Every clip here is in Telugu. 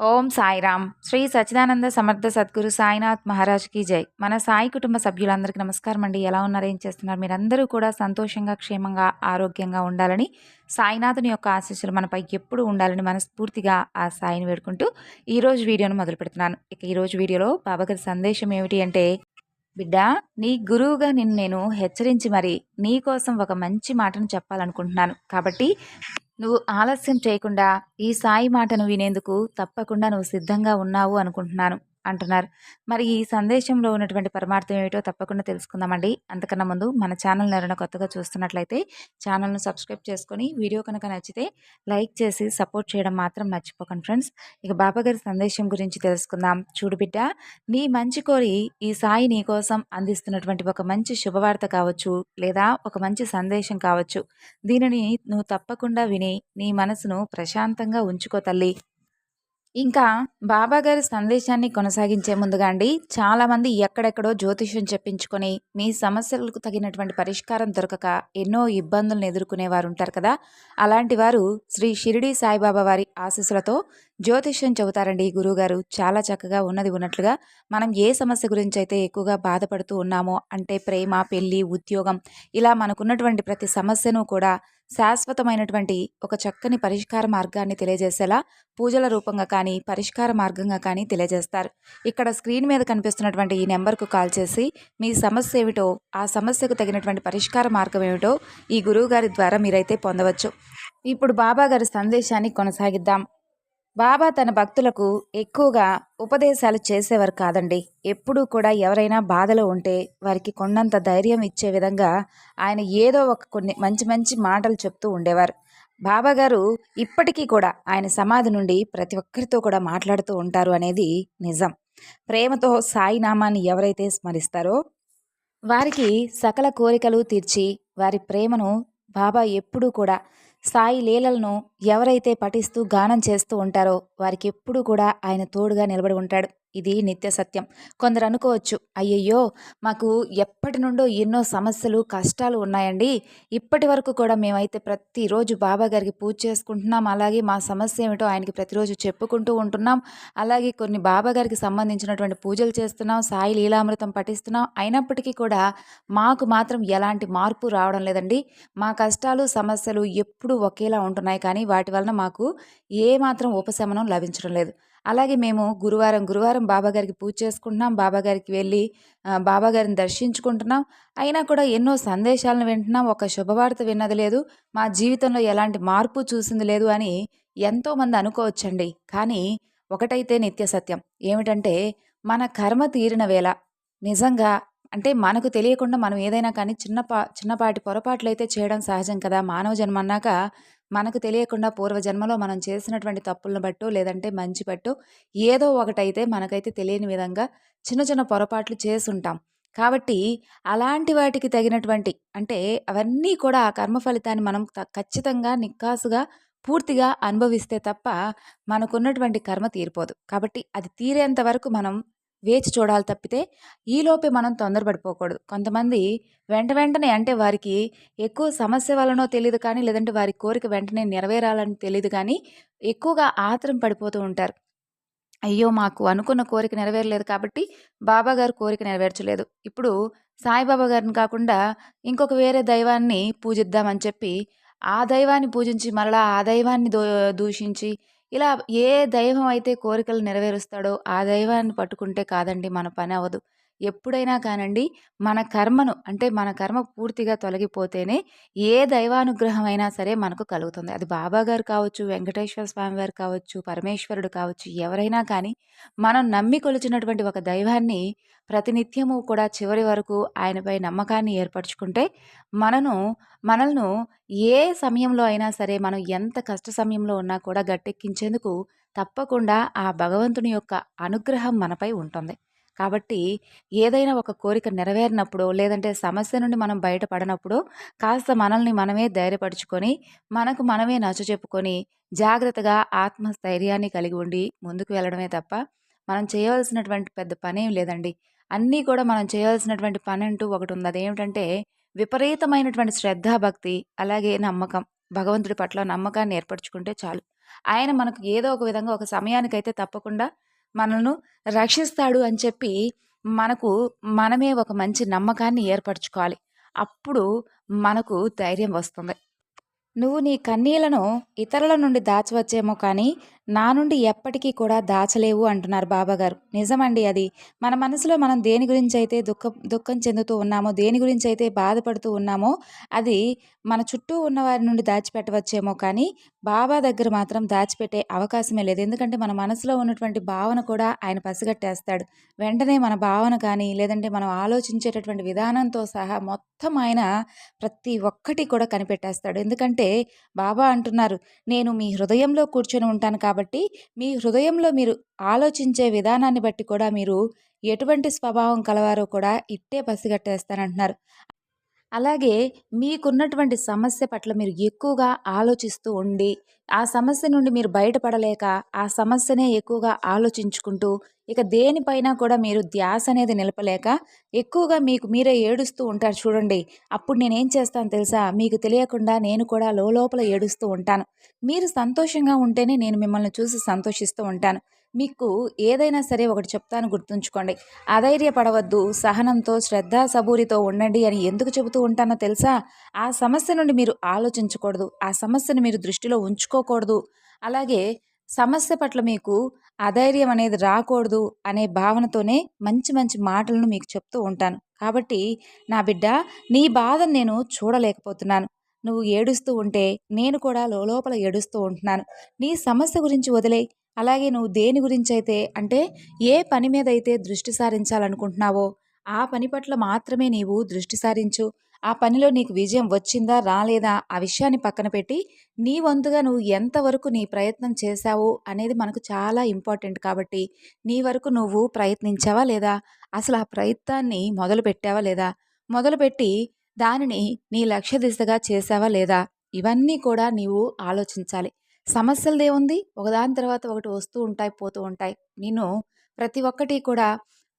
ఓం సాయిరామ్. శ్రీ సచ్చిదానంద సమర్థ సద్గురు సాయినాథ్ మహారాజ్కి జై. మన సాయి కుటుంబ సభ్యులందరికీ నమస్కారం అండి. ఎలా ఉన్నారు? ఏం చేస్తున్నారు? మీరందరూ కూడా సంతోషంగా క్షేమంగా ఆరోగ్యంగా ఉండాలని సాయినాథుని యొక్క ఆశీస్సులు మనపై ఎప్పుడు ఉండాలని మనస్ఫూర్తిగా ఆ సాయిని వేడుకుంటూ ఈరోజు వీడియోను మొదలు పెడుతున్నాను. ఇక ఈరోజు వీడియోలో బాబాగారి సందేశం ఏమిటి అంటే బిడ్డ నీ గురువుగా నిన్ను నేను హెచ్చరించి మరి నీ కోసం ఒక మంచి మాటను చెప్పాలనుకుంటున్నాను. కాబట్టి నువ్వు ఆలస్యం చేయకుండా ఈ సాయి మాటను వినేందుకు తప్పకుండా నువ్వు సిద్ధంగా ఉన్నావు అనుకుంటున్నాను. అంటున్నారు. మరి ఈ సందేశంలో ఉన్నటువంటి పరమార్థం ఏమిటో తప్పకుండా తెలుసుకుందామండి. అంతకన్నా ముందు మన ఛానల్ ఎవరైనా కొత్తగా చూస్తున్నట్లయితే ఛానల్ను సబ్స్క్రైబ్ చేసుకొని వీడియో కనుక నచ్చితే లైక్ చేసి సపోర్ట్ చేయడం మాత్రం మర్చిపోకండి ఫ్రెండ్స్. ఇక బాబాగారి సందేశం గురించి తెలుసుకుందాం. చూడు బిడ్డ నీ మంచి కోరి ఈ సాయి నీ కోసం అందిస్తున్నటువంటి ఒక మంచి శుభవార్త కావచ్చు లేదా ఒక మంచి సందేశం కావచ్చు. దీనిని నువ్వు తప్పకుండా విని నీ మనసును ప్రశాంతంగా ఉంచుకో తల్లి. ఇంకా బాబాగారి సందేశాన్ని కొనసాగించే ముందుగా అండి చాలామంది ఎక్కడెక్కడో జ్యోతిష్యం చెప్పించుకొని మీ సమస్యలకు తగినటువంటి పరిష్కారం దొరకక ఎన్నో ఇబ్బందులను ఎదుర్కొనేవారు ఉంటారు కదా. అలాంటి వారు శ్రీ షిరిడి సాయిబాబా వారి ఆశీస్సులతో జ్యోతిష్యం చెబుతారండి. గురువుగారు చాలా చక్కగా ఉన్నది ఉన్నట్లుగా మనం ఏ సమస్య గురించి అయితే ఎక్కువగా బాధపడుతూ ఉన్నామో అంటే ప్రేమ పెళ్ళి ఉద్యోగం ఇలా మనకున్నటువంటి ప్రతి సమస్యను కూడా శాశ్వతమైనటువంటి ఒక చక్కని పరిష్కార మార్గాన్ని తెలియజేసేలా పూజల రూపంగా కానీ పరిష్కార మార్గంగా కానీ తెలియజేస్తారు. ఇక్కడ స్క్రీన్ మీద కనిపిస్తున్నటువంటి ఈ నెంబర్కు కాల్ చేసి మీ సమస్య ఏమిటో ఆ సమస్యకు తగినటువంటి పరిష్కార మార్గం ఏమిటో ఈ గురువు గారి ద్వారా మీరైతే పొందవచ్చు. ఇప్పుడు బాబా గారి సందేశాన్ని కొనసాగిద్దాం. బాబా తన భక్తులకు ఎక్కువగా ఉపదేశాలు చేసేవారు కాదండి. ఎప్పుడూ కూడా ఎవరైనా బాధలో ఉంటే వారికి కొండంత ధైర్యం ఇచ్చే విధంగా ఆయన ఏదో ఒక కొన్ని మంచి మంచి మాటలు చెప్తూ ఉండేవారు. బాబా గారు ఇప్పటికీ కూడా ఆయన సమాధి నుండి ప్రతి ఒక్కరితో కూడా మాట్లాడుతూ ఉంటారు అనేది నిజం. ప్రేమతో సాయి నామాన్ని ఎవరైతే స్మరిస్తారో వారికి సకల కోరికలు తీర్చి వారి ప్రేమను బాబా ఎప్పుడూ కూడా సాయి లీలలను ఎవరైతే పఠిస్తూ గానం చేస్తూ ఉంటారో వారికి ఎప్పుడూ కూడా ఆయన తోడుగా నిలబడి ఉంటాడు. ఇది నిత్య సత్యం. కొందరు అనుకోవచ్చు అయ్యయ్యో మాకు ఎప్పటి నుండో ఎన్నో సమస్యలు కష్టాలు ఉన్నాయండి. ఇప్పటి వరకు కూడా మేమైతే ప్రతిరోజు బాబా గారికి పూజ చేసుకుంటున్నాం. అలాగే మా సమస్య ఏమిటో ఆయనకి ప్రతిరోజు చెప్పుకుంటూ ఉంటున్నాం. అలాగే కొన్ని బాబా గారికి సంబంధించినటువంటి పూజలు చేస్తున్నాం సాయి లీలామృతం పఠిస్తున్నాం. అయినప్పటికీ కూడా మాకు మాత్రం ఎలాంటి మార్పు రావడం లేదండి. మా కష్టాలు సమస్యలు ఎప్పుడూ ఒకేలా ఉంటున్నాయి. కానీ వాటి వలన మాకు ఏమాత్రం ఉపశమనం లభించడం లేదు. అలాగే మేము గురువారం గురువారం బాబాగారికి పూజ చేసుకుంటున్నాం. బాబాగారికి వెళ్ళి బాబాగారిని దర్శించుకుంటున్నాం. అయినా కూడా ఎన్నో సందేశాలను వింటున్నాం. ఒక శుభవార్త విన్నది లేదు. మా జీవితంలో ఎలాంటి మార్పు చూసింది లేదు అని ఎంతోమంది అనుకోవచ్చండి. కానీ ఒకటైతే నిత్య సత్యం. ఏమిటంటే మన కర్మ తీరిన వేళ. నిజంగా అంటే మనకు తెలియకుండా మనం ఏదైనా కానీ చిన్నపా చిన్నపాటి పొరపాట్లు అయితే చేయడం సహజం కదా. మానవ జన్మ అన్నాక మనకు తెలియకుండా పూర్వజన్మలో మనం చేసినటువంటి తప్పులను బట్టు లేదంటే మంచి పట్టు ఏదో ఒకటైతే మనకైతే తెలియని విధంగా చిన్న చిన్న పొరపాట్లు చేసుంటాం. కాబట్టి అలాంటి వాటికి తగినటువంటి అంటే అవన్నీ కూడా ఆ కర్మ ఫలితాన్ని మనం ఖచ్చితంగా నిక్కాసుగా పూర్తిగా అనుభవిస్తే తప్ప మనకున్నటువంటి కర్మ తీరిపోదు. కాబట్టి అది తీరేంత వరకు మనం వేచి చూడాలి తప్పితే ఈలోపే మనం తొందరపడిపోకూడదు. కొంతమంది వెంట వెంటనే అంటే వారికి ఎక్కువ సమస్య వలనో తెలియదు కానీ లేదంటే వారి కోరిక వెంటనే నెరవేరాలని తెలియదు కానీ ఎక్కువగా ఆత్రం పడిపోతూ ఉంటారు. అయ్యో! మాకు అనుకున్న కోరిక నెరవేరలేదు కాబట్టి బాబా గారు కోరిక నెరవేర్చలేదు. ఇప్పుడు సాయిబాబా గారిని కాకుండా ఇంకొక వేరే దైవాన్ని పూజిద్దామని చెప్పి ఆ దైవాన్ని పూజించి మరలా ఆ దైవాన్ని దూ దూషించి ఇలా ఏ దైవం అయితే కోరికలు నెరవేరుస్తాడో ఆ దైవాన్ని పట్టుకుంటే కాదండి మన పని అవ్వదు. ఎప్పుడైనా కానండి మన కర్మను అంటే మన కర్మ పూర్తిగా తొలగిపోతేనే ఏ దైవానుగ్రహం అయినా సరే మనకు కలుగుతుంది. అది బాబా గారు కావచ్చు వెంకటేశ్వర స్వామి వారు కావచ్చు పరమేశ్వరుడు కావచ్చు ఎవరైనా కానీ మనం నమ్మి కొలిచినటువంటి ఒక దైవాన్ని ప్రతినిత్యము కూడా చివరి వరకు ఆయనపై నమ్మకాన్ని ఏర్పరచుకుంటే మనను మనల్ని ఏ సమయంలో అయినా సరే మనం ఎంత కష్ట సమయంలో ఉన్నా కూడా గట్టెక్కించేందుకు తప్పకుండా ఆ భగవంతుని యొక్క అనుగ్రహం మనపై ఉంటుంది. కాబట్టి ఏదైనా ఒక కోరిక నెరవేరినప్పుడు లేదంటే సమస్య నుండి మనం బయటపడినప్పుడు కాస్త మనల్ని మనమే ధైర్యపరుచుకొని మనకు మనమే నచ్చ చెప్పుకొని జాగ్రత్తగా ఆత్మస్థైర్యాన్ని కలిగి ఉండి ముందుకు వెళ్ళడమే తప్ప మనం చేయవలసినటువంటి పెద్ద పనేం లేదండి. అన్నీ కూడా మనం చేయవలసినటువంటి పని అంటూ ఒకటి ఉంది అదేమిటంటే విపరీతమైనటువంటి శ్రద్ధ భక్తి అలాగే నమ్మకం. భగవంతుడి పట్ల నమ్మకాన్ని ఏర్పరచుకుంటే చాలు. ఆయన మనకు ఏదో ఒక విధంగా ఒక సమయానికైతే తప్పకుండా మనల్ని రక్షిస్తాడు అని చెప్పి మనకు మనమే ఒక మంచి నమ్మకాన్ని ఏర్పరచుకోవాలి. అప్పుడు మనకు ధైర్యం వస్తుంది. నువ్వు నీ కన్నీళ్ళను ఇతరుల నుండి దాచవచ్చేమో కానీ నా నుండి ఎప్పటికీ కూడా దాచలేవు అంటున్నారు బాబాగారు. నిజమండి అది. మన మనసులో మనం దేని గురించి అయితే దుఃఖ దుఃఖం చెందుతూ ఉన్నామో దేని గురించి అయితే బాధపడుతూ ఉన్నామో అది మన చుట్టూ ఉన్న వారి నుండి దాచిపెట్టవచ్చేమో కానీ బాబా దగ్గర మాత్రం దాచిపెట్టే అవకాశమే లేదు. ఎందుకంటే మన మనసులో ఉన్నటువంటి భావన కూడా ఆయన పసిగట్టేస్తాడు. వెంటనే మన భావన కానీ లేదంటే మనం ఆలోచించేటటువంటి విధానంతో సహా మొత్తం ఆయన ప్రతి ఒక్కటి కూడా కనిపెట్టేస్తాడు. ఎందుకంటే బాబా అంటున్నారు నేను మీ హృదయంలో కూర్చొని ఉంటాను కాబట్టి కాబట్టి మీ హృదయంలో మీరు ఆలోచించే విధానాన్ని బట్టి కూడా మీరు ఎటువంటి స్వభావం కలవారో కూడా ఇట్టే పసిగట్టేస్తానంటున్నారు. అలాగే మీకున్నటువంటి సమస్య పట్ల మీరు ఎక్కువగా ఆలోచిస్తూ ఉండి ఆ సమస్య నుండి మీరు బయటపడలేక ఆ సమస్యనే ఎక్కువగా ఆలోచించుకుంటూ ఇక దేనిపైన కూడా మీరు ధ్యాస అనేది నిలపలేక ఎక్కువగా మీకు మీరే ఏడుస్తూ ఉంటారు చూడండి. అప్పుడు నేనేం చేస్తాను తెలుసా? మీకు తెలియకుండా నేను కూడా లోపల ఏడుస్తూ ఉంటాను. మీరు సంతోషంగా ఉంటేనే నేను మిమ్మల్ని చూసి సంతోషిస్తూ ఉంటాను. మీకు ఏదైనా సరే ఒకటి చెప్తాను గుర్తుంచుకోండి. అధైర్యపడవద్దు సహనంతో శ్రద్ధ సబూరితో ఉండండి అని ఎందుకు చెబుతూ ఉంటానో తెలుసా? ఆ సమస్య నుండి మీరు ఆలోచించకూడదు. ఆ సమస్యను మీరు దృష్టిలో ఉంచుకో తీసుకోకూడదు అలాగే సమస్య పట్ల మీకు అధైర్యం అనేది రాకూడదు అనే భావనతోనే మంచి మంచి మాటలను మీకు చెప్తూ ఉంటాను. కాబట్టి నా బిడ్డ నీ బాధను నేను చూడలేకపోతున్నాను. నువ్వు ఏడుస్తూ ఉంటే నేను కూడా లోపల ఏడుస్తూ ఉంటున్నాను. నీ సమస్య గురించి వదిలే. అలాగే నువ్వు దేని గురించి అయితే అంటే ఏ పని మీద అయితే దృష్టి సారించాలనుకుంటున్నావో ఆ పని పట్ల మాత్రమే నీవు దృష్టి సారించు. ఆ పనిలో నీకు విజయం వచ్చిందా రాలేదా? ఆ విషయాన్ని పక్కన పెట్టి నీ వంతుగా నువ్వు ఎంతవరకు నీ ప్రయత్నం చేశావు అనేది మనకు చాలా ఇంపార్టెంట్ కాబట్టి నీ వరకు నువ్వు ప్రయత్నించావా లేదా? అసలు ఆ ప్రయత్నాన్ని మొదలు పెట్టావా లేదా? మొదలుపెట్టి దానిని నీ లక్ష్య దిశగా చేసావా లేదా? ఇవన్నీ కూడా నీవు ఆలోచించాలి. సమస్యలదేముంది ఒకదాని తర్వాత ఒకటి వస్తూ ఉంటాయి పోతూ ఉంటాయి. నేను ప్రతి ఒక్కటి కూడా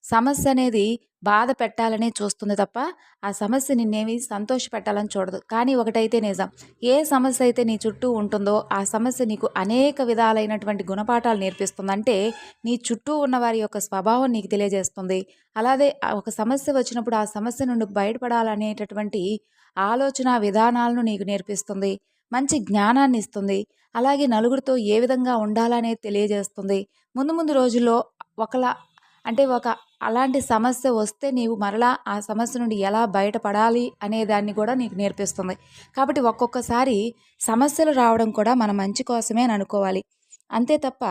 సమస్య అనేది బాధ పెట్టాలని చూస్తుంది తప్ప ఆ సమస్య నిన్నేమి సంతోష పెట్టాలని చూడదు. కానీ ఒకటైతే నిజం. ఏ సమస్య అయితే నీ చుట్టూ ఉంటుందో ఆ సమస్య నీకు అనేక విధాలైనటువంటి గుణపాఠాలు నేర్పిస్తుంది అంటే నీ చుట్టూ ఉన్న వారి యొక్క స్వభావం నీకు తెలియజేస్తుంది. అలాగే ఒక సమస్య వచ్చినప్పుడు ఆ సమస్య నుండి బయటపడాలనేటటువంటి ఆలోచన విధానాలను నీకు నేర్పిస్తుంది. మంచి జ్ఞానాన్ని ఇస్తుంది. అలాగే నలుగురితో ఏ విధంగా ఉండాలనేది తెలియజేస్తుంది. ముందు ముందు రోజుల్లో ఒకలా అంటే ఒక అలాంటి సమస్య వస్తే నీవు మరలా ఆ సమస్య నుండి ఎలా బయటపడాలి అనే దాన్ని కూడా నీకు నేర్పిస్తుంది. కాబట్టి ఒక్కొక్కసారి సమస్యలు రావడం కూడా మన మంచి కోసమే అని అనుకోవాలి. అంతే తప్ప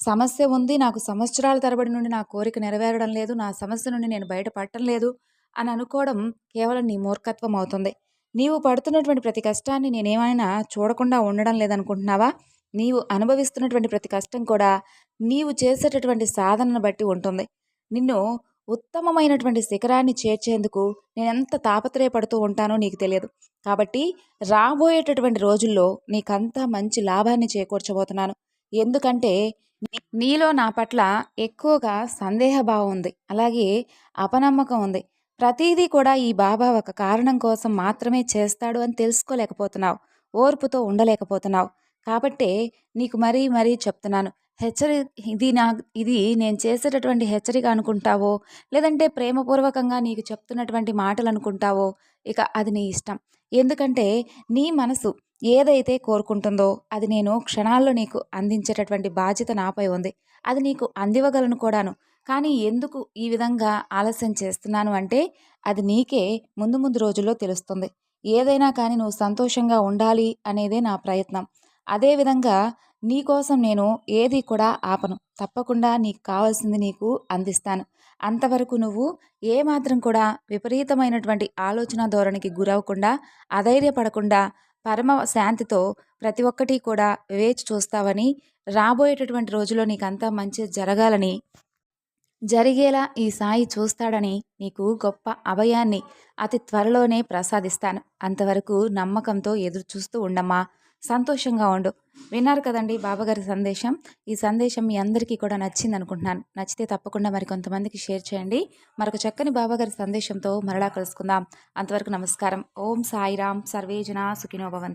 సమస్య ఉంది నాకు సంవత్సరాల తరబడి నుండి నా కోరిక నెరవేరడం లేదు నా సమస్య నుండి నేను బయటపడటం లేదు అని అనుకోవడం కేవలం నీ మూర్ఖత్వం అవుతుంది. నీవు పడుతున్నటువంటి ప్రతి కష్టాన్ని నేనేమైనా చూడకుండా ఉండడం లేదనుకుంటున్నావా? నీవు అనుభవిస్తున్నటువంటి ప్రతి కష్టం కూడా నీవు చేసేటటువంటి సాధనను బట్టి ఉంటుంది. నిన్ను ఉత్తమమైనటువంటి శిఖరాన్ని చేర్చేందుకు నేను ఎంత తాపత్రయపడుతూ ఉంటానో నీకు తెలియదు. కాబట్టి రాబోయేటటువంటి రోజుల్లో నీకంతా మంచి లాభాన్ని చేకూర్చబోతున్నాను. ఎందుకంటే నీలో నా పట్ల ఎక్కువగా సందేహభావం ఉంది. అలాగే అపనమ్మకం ఉంది. ప్రతిదీ కూడా ఈ బాబా ఒక కారణం కోసం మాత్రమే చేస్తాడు అని తెలుసుకోలేకపోతున్నావు. ఓర్పుతో ఉండలేకపోతున్నావు. కాబట్టే నీకు మరీ మరీ చెప్తున్నాను. హెచ్చరి ఇది నా ఇది నేను చేసేటటువంటి హెచ్చరిక అనుకుంటావో లేదంటే ప్రేమపూర్వకంగా నీకు చెప్తున్నటువంటి మాటలు అనుకుంటావో ఇక అది నీ ఇష్టం. ఎందుకంటే నీ మనసు ఏదైతే కోరుకుంటుందో అది నేను క్షణాల్లో నీకు అందించేటటువంటి బాధ్యత నాపై ఉంది. అది నీకు అందివ్వగలను కూడాను. కానీ ఎందుకు ఈ విధంగా ఆలస్యం చేస్తున్నాను అంటే అది నీకే ముందు ముందు రోజుల్లో తెలుస్తుంది. ఏదైనా కానీ నువ్వు సంతోషంగా ఉండాలి అనేదే నా ప్రయత్నం. అదేవిధంగా నీకోసం నేను ఏది కూడా ఆపను. తప్పకుండా నీకు కావాల్సింది నీకు అందిస్తాను. అంతవరకు నువ్వు ఏమాత్రం కూడా విపరీతమైనటువంటి ఆలోచన ధోరణికి గురవకుండా అధైర్యపడకుండా పరమ శాంతితో ప్రతి ఒక్కటి కూడా వేచి చూస్తావని రాబోయేటటువంటి రోజుల్లో నీకంతా మంచి జరగాలని జరిగేలా ఈ సాయి చూస్తాడని నీకు గొప్ప అభయాన్ని అతి త్వరలోనే ప్రసాదిస్తాను. అంతవరకు నమ్మకంతో ఎదురు చూస్తూ ఉండమ్మా. సంతోషంగా ఉండు. విన్నారు కదండి బాబాగారి సందేశం. ఈ సందేశం మీ అందరికీ కూడా నచ్చింది అనుకుంటున్నాను నచ్చితే తప్పకుండా మరి కొంతమందికి షేర్ చేయండి. మరొక చక్కని బాబాగారి సందేశంతో మరలా కలుసుకుందాం. అంతవరకు నమస్కారం. ఓం సాయిరామ్ సర్వేజన సుఖినోభవంత్